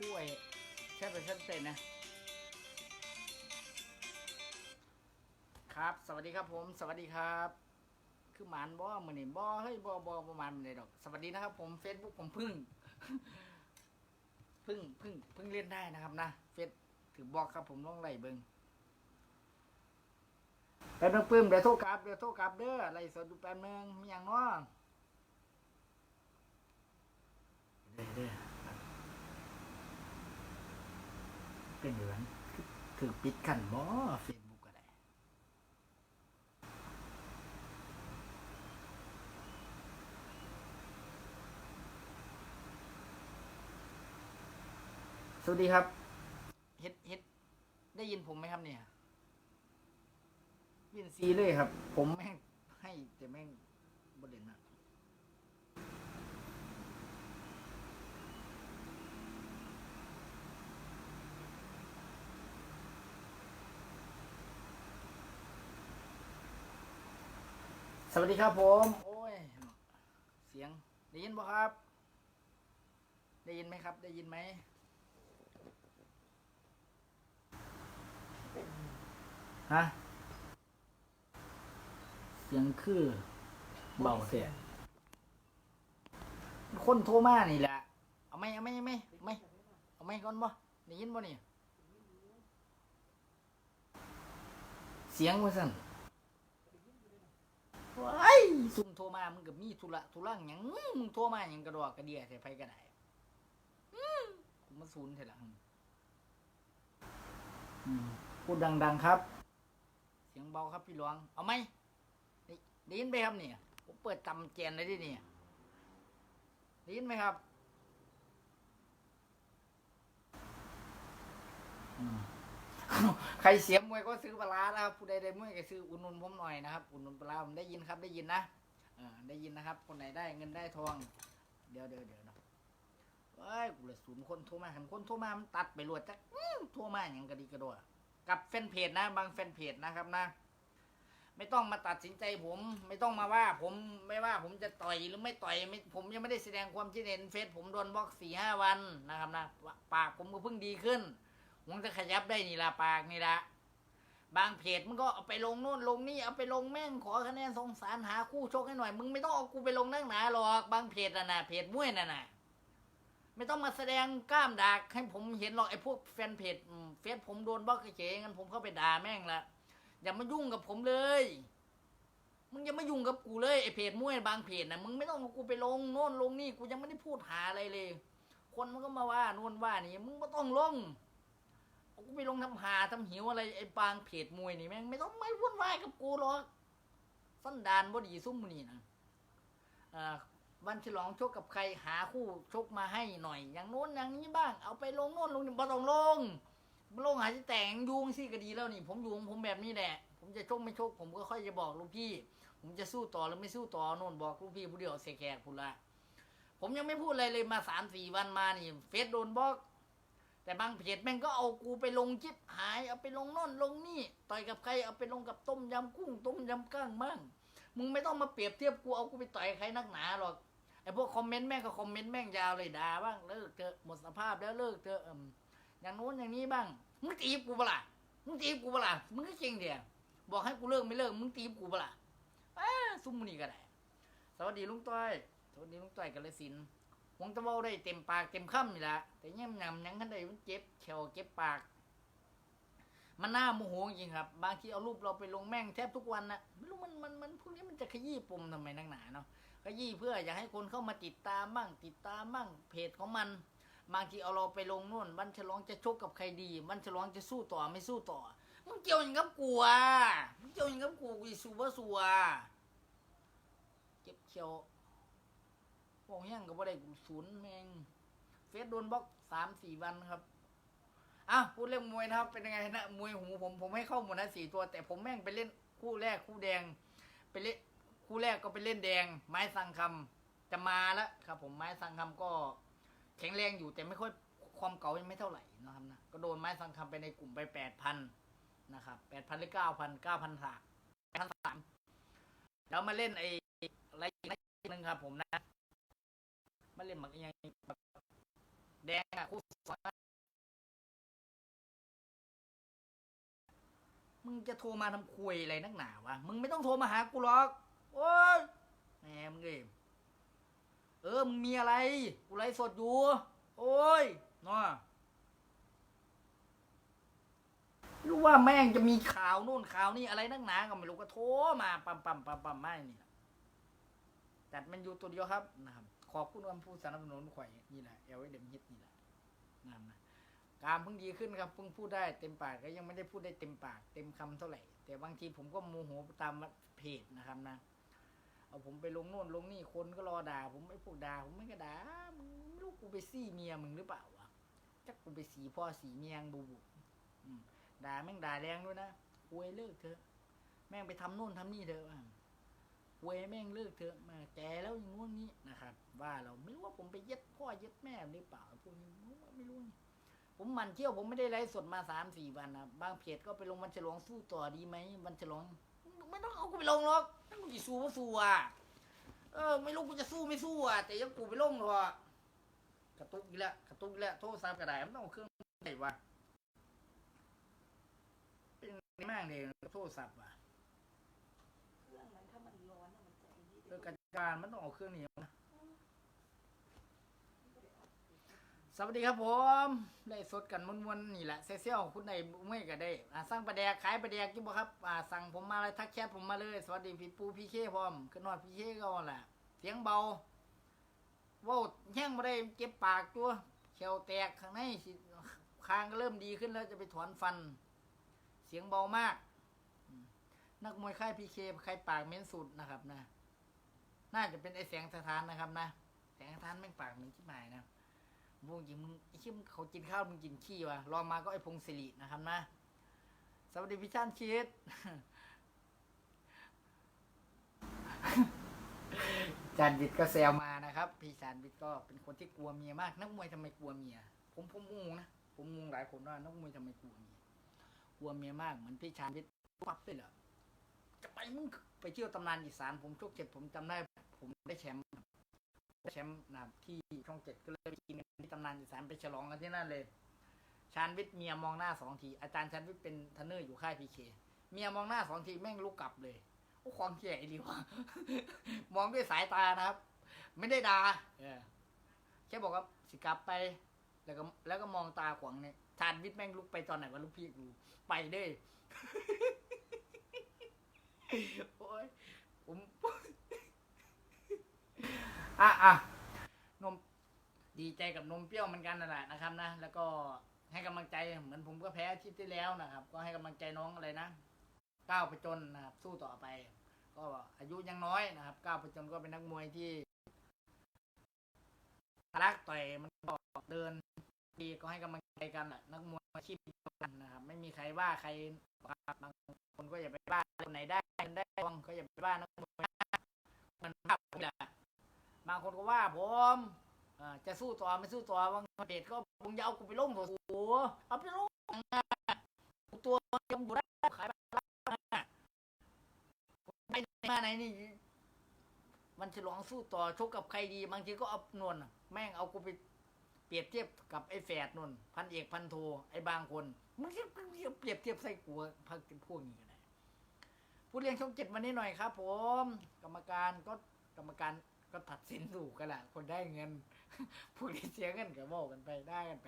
ไปชั้นเต็นนะครับ สวัสดีครับผม สวัสดีครับ คือหมานบ่มือนี่บ่เฮ้ยบ่บ่ประมาณเลยดอก สวัสดีนะครับ ผม Facebook ผมพึ่งพึ่งพึ่งพึ่งเล่นได้นะครับนะเฟซถือบอกครับผมต้องไล่เบิงแป๊บนึงปื้มเดี๋ยวโทรกลับเดี๋ยวโทรกลับเด้อไล่สดดูแป๊บนึงมีอย่างน้อเด้อ เป็นอยู่นั้นถือปิดกันบ่เฟซบุ๊กก็ได้สวัสดีครับเฮ็ดเฮ็ดได้ยินผมไหมครับเนี่ยยินซีเลยครับ ผมแม่งให้แต่แม่งบเด่นนะ สวัสดีครับผม โอ้ย เสียง ได้ยินบ่ครับ ได้ยินไหมครับ ได้ยินไหม ฮะ เสียงคือเบาเสียคนโทรมานี่แหละ เอาไหมเอาไหมเอาไหมเอาไหมเอาไหมก่อนบ่ได้ยินบ่นี่ เสียงว่าสั่น ว้ายซุ่มโทรมามึงกับมีธุระธุระหยังมึงโทรมาหยังกระดอกกระเดียใส่ไฟกระไดอืมกูมาศูนย์เถอะละอืมพูดดัง ๆ ครับ เสียงเบาครับพี่หลวง เอาไหมได้ได้ยินไหมครับเนี่ยผมเปิดจำแจนเลยดิเนี่ยได้ยินไหมครับ อืม ใครเสียมวยก็ซื้อปลาร้านะครับผู้ใดได้มวยก็ซื้ออุดหนุนผมหน่อยนะครับอุดหนุนปลาร้าผมได้ยินครับได้ยินนะอได้ยินนะครับ คนไหนได้เงินได้ทอง เดี๋ยวเดี๋ยวเดี๋ยวนะเอ้ยกูเลยศูนย์คนโทรมาหันคนโทรมามันตัดไปรวดจักโทรมาอย่างกระดีกระโดดกับแฟนเพจนะ บางแฟนเพจนะครับนะ ไม่ต้องมาตัดสินใจผม ไม่ต้องมาว่า ผมไม่ว่าผมจะต่อยหรือไม่ต่อยไม่ผมยังไม่ได้แสดงความคิดเห็นเฟซผมโดนบล็อกสี่ห้าวันนะครับนะปากผมก็เพิ่งดีขึ้น ผมจะขยับได้นี่ละปากนี่ละบางเพจมันก็เอาไปลงโน่นลงนี่เอาไปลงแม่งขอคะแนนสงสารหาคู่ชกให้หน่อยมึงไม่ต้องเอากูไปลงนั่งหนาหรอกบางเพจน่ะนะเพจมวยน่ะนะไม่ต้องมาแสดงกล้ามดากให้ผมเห็นหรอกไอ้พวกแฟนเพจเฟซผมโดนบล็อกเฉยงั้นผมเข้าไปด่าแม่งละอย่ามายุ่งกับผมเลย มึงอย่ามายุ่งกับกูเลยไอ้เพจมวยบางเพจนะมึงไม่ต้องเอากูไปลงโน่นลงนี่กูยังไม่ได้พูดหาอะไรเลย คนมันก็มาว่าโน่นว่านี่มึงไม่ต้องลง กูไปลงทำหาทำหิวอะไรไอ้บางเพจมวยนี่แม่งไม่ต้องไม่วุ่นวายกับกูหรอกสันดานบดีซุ่มอนี่นะอ่าวันฉลองชกกับใครหาคู่ชกมาให้หน่อย อย่างโน้นอย่างนี้บ้าง เอาไปลงโน่นลงนี่บ่ต้องลงลงหาจะแต่งยุงสิก็ดีแล้วนี่ ผมยู่ของผมแบบนี้แหละ ผมจะชกไม่ชก ผมก็ค่อยจะบอกลูกพี่ ผมจะสู้ต่อหรือไม่สู้ต่อโน่นบอกลูกพี่ผู้เดียวเสกแขกพูดละผมยังไม่พูดอะไรเลยมาสามสี่วันมานี่ เฟซโดนบล็อก แต่บางเพจแม่งก็เอากูไปลงจิบหาย เอาไปลงน่นลงนี่ต่อยกับใครเอาไปลงกับต้มยำกุ้งต้มยำก้างมั่งมึงไม่ต้องมาเปรียบเทียบกูเอากูไปต่อยใครนักหนาหรอกไอ้พวกคอมเมนต์แม่งก็คอมเมนต์แม่งยาวเลยด่าบ้างเลิกเถอะหมดสภาพแล้วเลิกเถอะอย่างนู้นอย่างนี้บ้างมึงตีกูเปล่ามึงตีกูเปล่ามึงก็เก่งเดียวบอกให้กูเลิกไม่เลิกมึงตีกูเปล่าอ้าซุ่มมึงนี่ก็ได้สวัสดีลุงต้อยสวัสดีลุงต้อยกันเลยสิน หวงตะเบาได้เต็มปากเต็มคำนี่แหละแต่ยังยำยังขันใดมันเจ็บเขียวเจ็บปาก มันน่าโมโหจริงครับ บางทีเอารูปเราไปลงแม่งแทบทุกวันนะไม่รู้มันมันมันพวกนี้มันจะขยี้ปมทำไมนักหนาเนาะขยี้เพื่ออยากให้คนเข้ามาติดตามบ้างติดตามบ้างเพจของมัน บางทีเอาเราไปลงนู่นวันฉลองจะชกกับใครดีวันฉลองจะสู้ต่อไม่สู้ต่อมึงเกี่ยวอย่างกับกูอะมึงเกี่ยวอย่างกับกูกูสู้บ่สู้อะเก็บเขียว บอกยังกับว่าได้กูศูนย์แมงเฟซโดนบล็อกสามสี่วันครับอะพูดเรื่องมวยนะครับ เป็นยังไงนะมวยหูผมผมให้เข้าหมดนะสี่ตัว แต่ผมแม่งไปเล่นคู่แรกคู่แดง ไปเล่นคู่แรกก็ไปเล่นแดง ไม้สังคำจะมาแล้วครับ ผมไม้สังคำก็ แข็งแรงอยู่แต่ไม่ค่อยความเก่ายังไม่เท่าไหร่นะครับนะก็โดนไม้สังคำไปในกลุ่มไปแปดพันนะครับแปดพันหรือเก้าพันเก้าพันสามพันสามแล้วมาเล่นไอ้อะไรอีกนะหนึ่งครับ ผมนะ มันเล่นหมักยังแดงอะคู่สองมึงจะโทรมาทำคุยอะไรนักหนาวะ มึงไม่ต้องโทรมาหากูหรอก โอ๊ยแหมมึงเองเออ มึงมีอะไร กูไลฟ์สดอยู่ โอ้ยน้อรู้ว่าแม่งจะมีข่าวนู่นข่าวนี่อะไรนักหนาก็ไม่รู้ก็โทรมาปั๊มปั๊มปั๊มปั๊มไม่นี่แต่มันอยู่ตัวเดียวครับนะครับ ขอบคุณคำพูดสนับสนุนข่อยนี่แหละเอลเดมฮิตนี่แหละนะนะการเพิ่งดีขึ้นครับเพิ่งพูดได้เต็มปากก็ยังไม่ได้พูดได้เต็มปาก เต็มคำเท่าไหร่ แต่บางทีผมก็โมโหตามเพจนะครับนะเอาผมไปลงโน่นลงนี่คนก็รอด่า ผมไม่พวกด่าผมไม่ก็ด่ามึงไม่รู้กูไปซี่เมียมึงหรือเปล่าวะจักกูไปสีพ่อสีเมียงบูบูด่าแม่งด่าแรงด้วยนะควยเลิกเถอะ แม่งไปทำโน่นทำนี่เถอะ ว่ะควยแม่งเลิกเถอะมาแกแล้วอย่างงู้นนี้นะครับ ว่าเราไม่รู้ว่าผมไปเย็ดพ่อเย็ดแม่หรือเปล่าพวกนี้ไม่รู้นี่ผมมันเที่ยวผมไม่ได้ไลฟ์สดมาสามสี่วันนะบางเพจก็ไปลงวันฉลองสู้ต่อดีไหมวันฉลองไม่ต้องเอากูไปลงหรอกถ้ากูจะสู้ก็สู้อะเออ ไม่รู้กูจะสู้ไม่สู้อะแต่ยังกูไปลงหรอกกระตุกอีกแล้วกระตุกอีกแล้วโทรศัพท์กระดาษมันต้องเอาเครื่องไหนวะเป็นมากเลยโทรศัพท์อะ เครื่องนั้นถ้ามันร้อนอะมันจะไอ้นี่ เออกระการมันต้องเอาเครื่องนี้มาสวัสดีครับผมได้สดกันมวนๆนี่แหละเซี่ยวๆคุณในไม่ก็ได้อ่าสั่งปลาแดกขายปลาแดกกี่บ่ครับอ่าสั่งผมมาเลยทักแชทผมมาเลย สวัสดีพี่ปูพี่เคพร้อมขึ้นนอดพี่เคก็แหละเสียงเบาเว้าแห้งมาได้เจ็บปากตัวเขียวแตกข้างในคางก็เริ่มดีขึ้นแล้วจะไปถอนฟัน เสียงเบามาก นักมวยค่ายพีเคใครปากเม้นสุดนะครับนะ น่าจะเป็นไอแสงสถานนะครับนะแสงสถานแม่งปากหมือนชิบหายนะมึงจริงมึงไอ้ชิมงเขากินข้าวมึงกินขี้วะรองมาก็ไอพงศิรินะครับนะสวัสดีพี่ชันชีสจานวิทย์ก็แซวมานะครับ พี่จานวิทย์ก็เป็นคนที่กลัวเมียมาก นักมวยทำไมกลัวเมีย ผมผมงงนะผมงงหลายคนว่านักมวยทำไมกลัวเมียกลัวเมียมากเหมือนพี่ชานวิทย์ปั๊บเลยเหรอจะไปมึงไปเที่ยวตำนานอีสานผมชกเจ็ดผมจำได้ ผมได้แชมป์ได้แชมป์นะที่ช่องเจ็ดก็เลยไปกินที่ตำนานอีสานไปฉลองกันที่นั่นเลยชานวิทย์เมียมองหน้าสองที อาจารย์ชานวิทย์เป็นเทรนเนอร์อยู่ค่ายพีเคเมียมองหน้าสองทีแม่งลุกกลับเลยโอ้ความเขี่ยไอ้ดีวะมองด้วยสายตานะครับ ไม่ได้ด่าแค่บอกว่าสิกลับไป แล้วก็แล้วก็มองตาขวางเนี่ยชานวิทย์แม่งลุกไปตอนไหนวะลูกพี่กูไปเด้โอ้ยผม อะอะนมดีใจกับนมเปรี้ยวเหมือนกันนั่นแหละนะครับนะแล้วก็ให้กำลังใจเหมือนผมก็แพ้อาทิตย์ที่แล้วนะครับ ก็ให้กำลังใจน้องอะไรนะก้าวไปจนนะครับ สู้ต่อไป ก็อายุยังน้อยนะครับก้าวไปจนก็เป็นนักมวยที่รักต่อยมันก็เดินดีก็ให้กำลังใจกันแหละนักมวยอาชีพกันนะครับไม่มีใครว่าใครบางคนก็อย่าไปว่าคนไหนได้คนได้บ้างก็อย่าไปว่านักมวยมันว่าผมแหละ บางคนก็ว่าผมจะสู้ต่อไม่สู้ต่อบางเพจก็มึงจะเอากูไปลงตัวสูเอาไปลงนะตัวยังอยู่ได้ขายไปมาไหนนี่มันฉลองสู้ต่อชกกับใครดี บางทีก็เอานวลน่ะแม่งเอากูไปเปรียบเทียบกับไอ้แฝดนนพันเอกพันโทไอ้บางคนมึงเปรียบเทียบใส่กูพักพวกนี้กันไหนผู้เลี้ยงช่องเจ็ดวันนี้หน่อยครับ ผม กรรมการก็กรรมการ ก็ตัดสินถูกกันแหละคนได้เงิน ผู้ที่เสียเงินก็บอกกันไปได้กันไป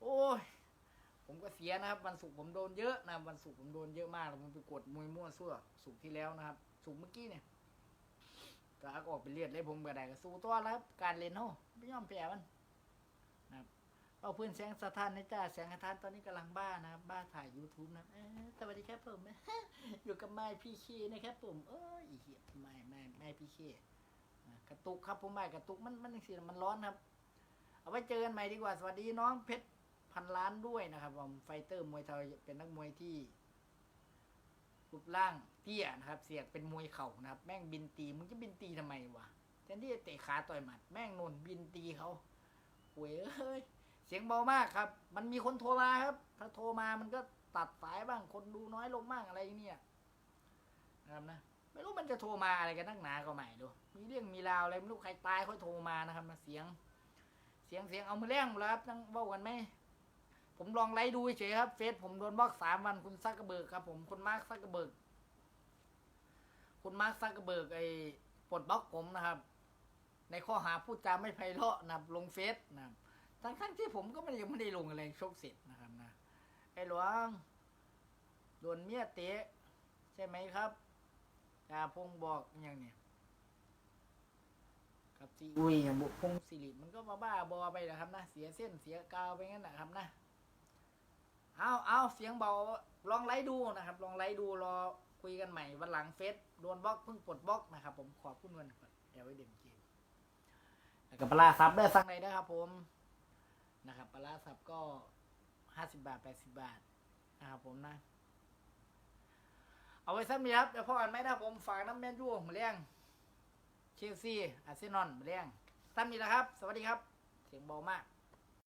โอ้ย ผมก็เสียนะครับ วันศุกร์ผมโดนเยอะนะวันศุกร์ผมโดนเยอะมากแล้วผมไปกดมวยมั่วซั่วศุกร์ที่แล้วนะครับศุกร์เมื่อกี้เนี่ยก็อออกไปเลียดเลยผมก็ได้ก็สู้ตัวแล้วการเล่นเนาะไม่ยอมแพ้มันนะครับเอาเพื่อนแสงสถานนะจ้าแสงสถานตอนนี้กำลังบ้านะครับบ้าถ่าย YouTube นะเอ้ยสวัสดีครับผม อยู่กับไม้พี่เคนะครับผมเอ้ยอีเหี้ยไม่ไม่ไม่พี่เค ระตุกครับผมไม่กระตุกมันมันจังซี่มันร้อนครับ เอาไว้เจอกันใหม่ดีกว่า สวัสดีน้องเพชรพันล้านด้วยนะครับผมไฟเตอร์มวยไทยเป็นนักมวยที่รูปร่างเตี้ยนะครับ เสียกเป็นมวยเข่านะครับ แม่งบินตีมึงจะบินตีทำไมวะแทนที่จะเตะขาต่อยหมัดแม่งนนบินตีเขาโว้ยเอ้ยเสียงเบามากครับ มันมีคนโทรมาครับ ถ้าโทรมามันก็ตัดสายบ้างคนดูน้อยลงบ้างอะไรเนี่ยนะครับนะ ไม่รู้มันจะโทรมาอะไรกันนักหนาก็ไม่ดูมีเรื่องมีราวอะไรไม่รู้ใครตายค่อยโทรมานะครับมาเสียง เสียงเสียงเอามือแรงแล้วครับตั้งเว้ากันไหมผมลองไลฟ์ดูเฉยครับเฟซผมโดนบล็อกสามวันคุณซักกระเบิกครับ ผมคุณมาร์คซักกระเบิกคุณมาร์คซักกระเบิกไอ้ปลดบล็อกผมนะครับ ในข้อหาพูดจาไม่ไพเราะนับลงเฟซนะครับทั้งทั้งที่ผมก็ไม่ยังไม่ได้ลงอะไรชกเสร็จนะครับนะไอ้หลวงโดนเมียเตะใช่ไหมครับาพงบอกอย่างเนี้ยกับซีอุยอย่างบุพงศิริมันก็บ้าบ้าบอไปนะครับนะเสียเส้นเสียกาวไปงั้นนะครับนะเอาเอาเสียงเบาลองไลฟ์ดูนะครับ ลองไลฟ์ดูรอคุยกันใหม่วันหลังเฟซโดนบล็อกเพิ่งปลดบล็อกนะครับ ผมขอบคุณวันก่อนเดี๋ยวไว้เด่นเกมแล้วกับปลาซับได้สั่งไหนนะครับ ผมนะครับปลาร้าซับก็ห้าสิบาทแปดสิบาทนะครับผมนะ เอาไว้สักมีครับเดี๋ยวพอกันไหมนะผมฝากน้ำแมนยูมาเลี้ยงเชลซีอาร์เซนอลมาเลี้ยงตั้มนี้นะครับ สวัสดีครับ เสียงเบามาก